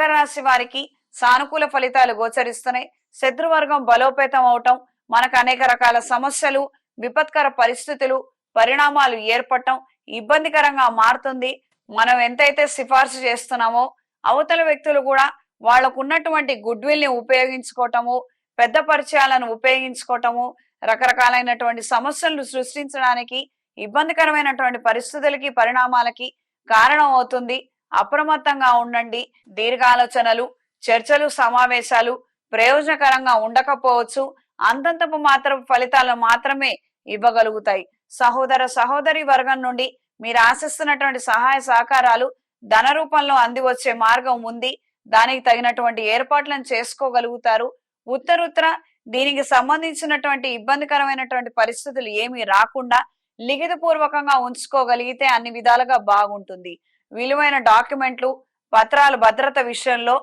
మకర రాశి వారికి సానుకూల ఫలితాలు గోచరిస్తున్నాయి. శత్రువర్గం బలోపేతం అవటం మనకు అనేక రకాల సమస్యలు విపత్కర పరిస్థితులు పరిణామాలు ఏర్పడటం ఇబ్బందికరంగా మారుతుంది. మనం ఎంతైతే సిఫార్సు చేస్తున్నామో అవతల వ్యక్తులు కూడా వాళ్ళకు ఉన్నటువంటి గుడ్ విల్ని ఉపయోగించుకోవటము పెద్ద పరిచయాలను ఉపయోగించుకోవటము రకరకాలైనటువంటి సమస్యలను సృష్టించడానికి ఇబ్బందికరమైనటువంటి పరిస్థితులకి పరిణామాలకి కారణం అవుతుంది. అప్రమత్తంగా ఉండండి. దీర్ఘాలోచనలు చర్చలు సమావేశాలు ప్రయోజనకరంగా ఉండకపోవచ్చు. అంతంతపు మాత్రం ఫలితాలను మాత్రమే ఇవ్వగలుగుతాయి. సహోదర సహోదరి వర్గం నుండి మీరు ఆశిస్తున్నటువంటి సహాయ సహకారాలు ధన రూపంలో అంది వచ్చే మార్గం ఉంది. దానికి తగినటువంటి ఏర్పాట్లను చేసుకోగలుగుతారు. ఉత్తరుత్తర దీనికి సంబంధించినటువంటి ఇబ్బందికరమైనటువంటి పరిస్థితులు ఏమీ రాకుండా లిఖిత పూర్వకంగా ఉంచుకోగలిగితే అన్ని విధాలుగా బాగుంటుంది. విలువైన డాక్యుమెంట్లు పత్రాలు భద్రత విషయంలో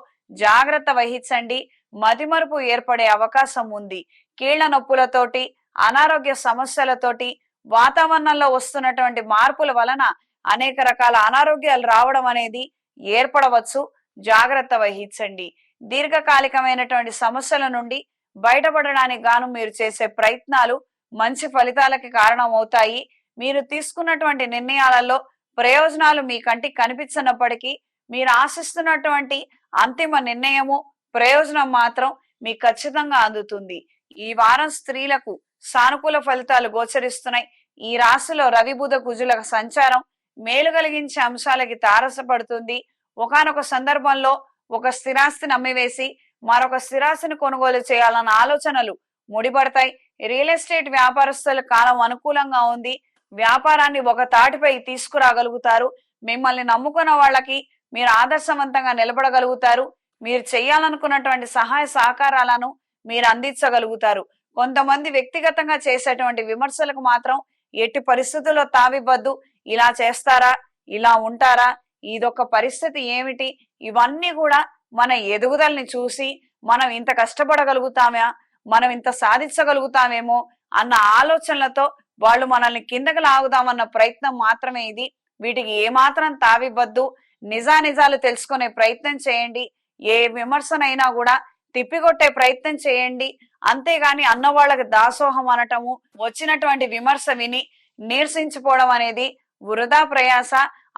జాగ్రత్త వహించండి. మతిమరుపు ఏర్పడే అవకాశం ఉంది. కీళ్ళ నొప్పులతోటి అనారోగ్య సమస్యలతోటి వాతావరణంలో వస్తున్నటువంటి మార్పుల వలన అనేక రకాల అనారోగ్యాలు రావడం అనేది ఏర్పడవచ్చు. జాగ్రత్త వహించండి. దీర్ఘకాలికమైనటువంటి సమస్యల నుండి బయటపడడానికి గాను మీరు చేసే ప్రయత్నాలు మంచి ఫలితాలకి కారణమవుతాయి. మీరు తీసుకున్నటువంటి నిర్ణయాలలో ప్రయోజనాలు మీ కంటికి కనిపించినప్పటికీ మీరు ఆశిస్తున్నటువంటి అంతిమ నిర్ణయము ప్రయోజనం మాత్రం మీకు ఖచ్చితంగా అందుతుంది. ఈ వారం స్త్రీలకు సానుకూల ఫలితాలు గోచరిస్తున్నాయి. ఈ రాశిలో రవి బుధ కుజుల సంచారం మేలు కలిగించే అంశాలకి తారసపడుతుంది. ఒకానొక సందర్భంలో ఒక స్థిరాస్తిని అమ్మివేసి మరొక స్థిరాస్తిని కొనుగోలు చేయాలన్న ఆలోచనలు ముడిపడతాయి. రియల్ ఎస్టేట్ వ్యాపారస్తుల కాలం అనుకూలంగా ఉంది. వ్యాపారాన్ని ఒక తాటిపై తీసుకురాగలుగుతారు. మిమ్మల్ని నమ్ముకున్న వాళ్ళకి మీరు ఆదర్శవంతంగా నిలబడగలుగుతారు. మీరు చేయాలనుకున్నటువంటి సహాయ సహకారాలను మీరు అందించగలుగుతారు. కొంతమంది వ్యక్తిగతంగా చేసేటువంటి విమర్శలకు మాత్రం ఎట్టి పరిస్థితుల్లో తావివ్వద్దు. ఇలా చేస్తారా? ఇలా ఉంటారా? ఇదొక పరిస్థితి ఏమిటి? ఇవన్నీ కూడా మన ఎదుగుదలని చూసి మనం ఇంత కష్టపడగలుగుతామా? మనం ఇంత సాధించగలుగుతామేమో అన్న ఆలోచనలతో వాళ్ళు మనల్ని కిందకి లాగుదామన్న ప్రయత్నం మాత్రమే ఇది. వీటికి ఏమాత్రం తావివ్వద్దు. నిజానిజాలు తెలుసుకునే ప్రయత్నం చేయండి. ఏ విమర్శనైనా కూడా తిప్పికొట్టే ప్రయత్నం చేయండి. అంతేగాని అన్నవాళ్ళకి దాసోహం అనటము వచ్చినటువంటి విమర్శ విని నీరసించిపోవడం అనేది వృధా ప్రయాస.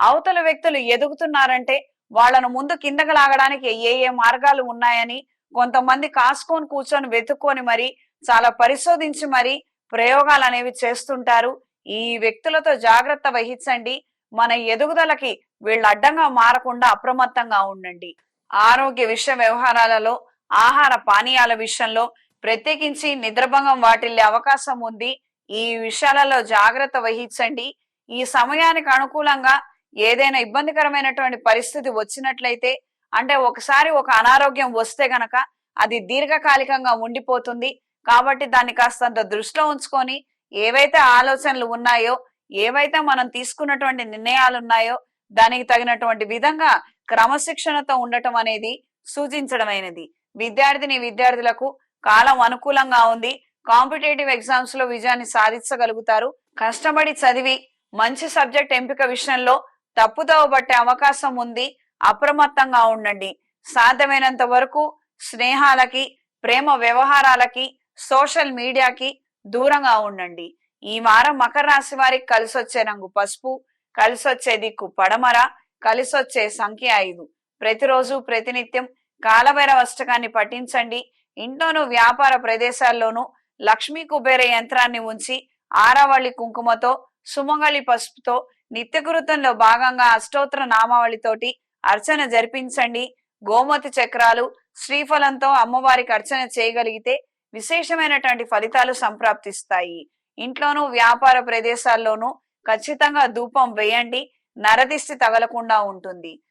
అవతల వ్యక్తులు ఎదుగుతున్నారంటే వాళ్ళను ముందు కిందకి లాగడానికి ఏ ఏ మార్గాలు ఉన్నాయని కొంతమంది కాసుకొని కూర్చొని వెతుక్కొని మరి చాలా పరిశోధించి మరి ప్రయోగాలు అనేవి చేస్తుంటారు. ఈ వ్యక్తులతో జాగ్రత్త వహించండి. మన ఎదుగుదలకి వీళ్ళు అడ్డంగా మారకుండా అప్రమత్తంగా ఉండండి. ఆరోగ్య విషయ వ్యవహారాలలో ఆహార పానీయాల విషయంలో ప్రత్యేకించి నిద్రభంగం వాటిల్లే అవకాశం ఉంది. ఈ విషయాలలో జాగ్రత్త వహించండి. ఈ సమయానికి అనుకూలంగా ఏదైనా ఇబ్బందికరమైనటువంటి పరిస్థితి వచ్చినట్లయితే అంటే ఒకసారి ఒక అనారోగ్యం వస్తే గనక అది దీర్ఘకాలికంగా ఉండిపోతుంది. కాబట్టి దాన్ని కాస్తంత దృష్టిలో ఉంచుకొని ఏవైతే ఆలోచనలు ఉన్నాయో ఏవైతే మనం తీసుకున్నటువంటి నిర్ణయాలు ఉన్నాయో దానికి తగినటువంటి విధంగా క్రమశిక్షణతో ఉండటం అనేది సూచించడమైనది. విద్యార్థిని విద్యార్థులకు కాలం అనుకూలంగా ఉంది. కాంపిటేటివ్ ఎగ్జామ్స్లో విజయాన్ని సాధించగలుగుతారు. కష్టపడి చదివి మంచి సబ్జెక్ట్ ఎంపిక విషయంలో తప్పుదోవ పట్టే అవకాశం ఉంది. అప్రమత్తంగా ఉండండి. సాధ్యమైనంత వరకు స్నేహాలకి ప్రేమ వ్యవహారాలకి సోషల్ మీడియాకి దూరంగా ఉండండి. ఈ వారం మకర రాశి వారికి కలిసొచ్చే రంగు పసుపు కలిసొచ్చే దిక్కు పడమర కలిసొచ్చే సంఖ్య ఐదు. ప్రతిరోజు ప్రతినిత్యం కాలభైరవ అష్టకాన్ని పఠించండి. ఇంట్లోనూ వ్యాపార ప్రదేశాల్లోనూ లక్ష్మీ కుబేర యంత్రాన్ని ఉంచి ఆరావళి కుంకుమతో సుమంగళి పసుపుతో నిత్యకృతంలో భాగంగా అష్టోత్తర నామావళితోటి అర్చన జరిపించండి. గోమతి చక్రాలు శ్రీఫలంతో అమ్మవారికి అర్చన చేయగలిగితే విశేషమైనటువంటి ఫలితాలు సంప్రాప్తిస్తాయి. ఇంట్లోనూ వ్యాపార ప్రదేశాల్లోనూ ఖచ్చితంగా ధూపం వేయండి. నరదిష్టి తగలకుండా ఉంటుంది.